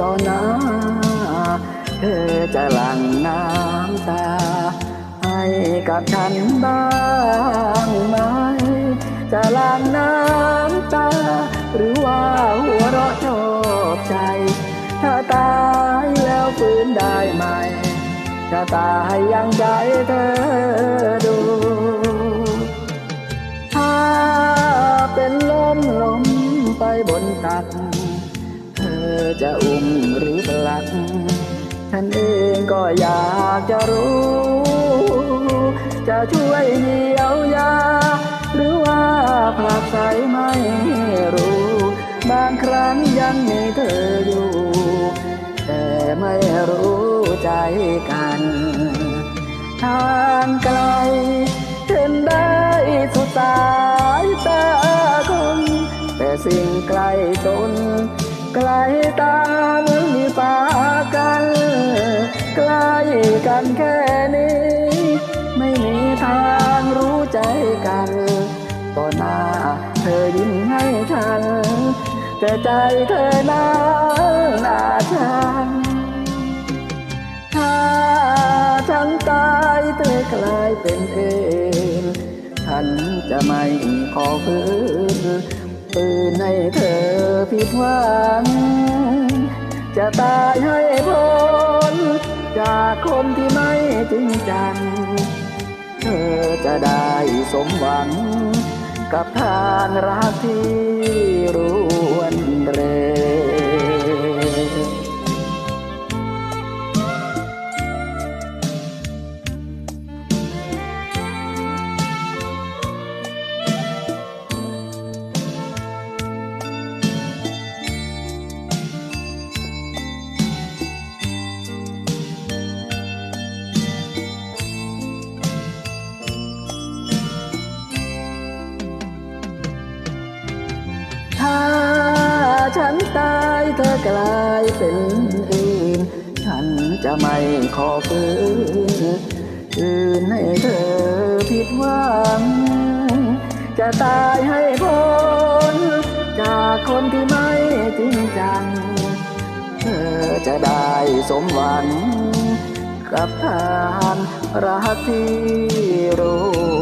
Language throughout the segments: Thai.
ต่อหน้า เธอจะหลั่งน้ำตา ให้กับฉันบ้างไหม จะหลั่งน้ำตา หรือว่าหัวเราะชอบใจ ถ้าตายแล้วฟื้นได้ไหม จะตายยังใจเธอดู จะอุ้มหรือผลักฉันเองก็อยากจะรู้ จะช่วยเยียวยา หรือว่าผลักใสไม่รู้ บางครั้งยังมีเธออยู่ แต่ไม่รู้ใจกันทางไกลเห็นได้สุดสายตา ใกล้กันแค่นี้ ไม่มีทางรู้ใจกันต่อหน้าเธอยิ้มให้ฉัน แต่ใจเธอนั้นอาชันถ้าฉันตายเธอกลายเป็นเองฉันจะไม่ขอฝืนปืนให้เธอผิดหวังจะตายให้พ้น จากคนที่ไม่จริงจัง เธอจะได้สมหวัง กับทางรักที่ ฉันตายเธอกลายเป็นอื่น ฉันจะไม่ขอฟื้นคืนให้เธอผิดหวัง จะตายให้พ้นจากคนที่ไม่จริงจัง เธอจะได้สมหวังกับทานรักที่ร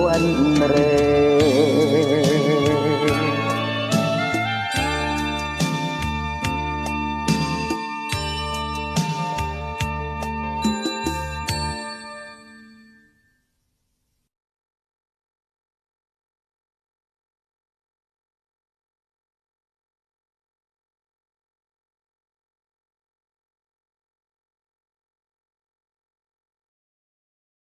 วนเร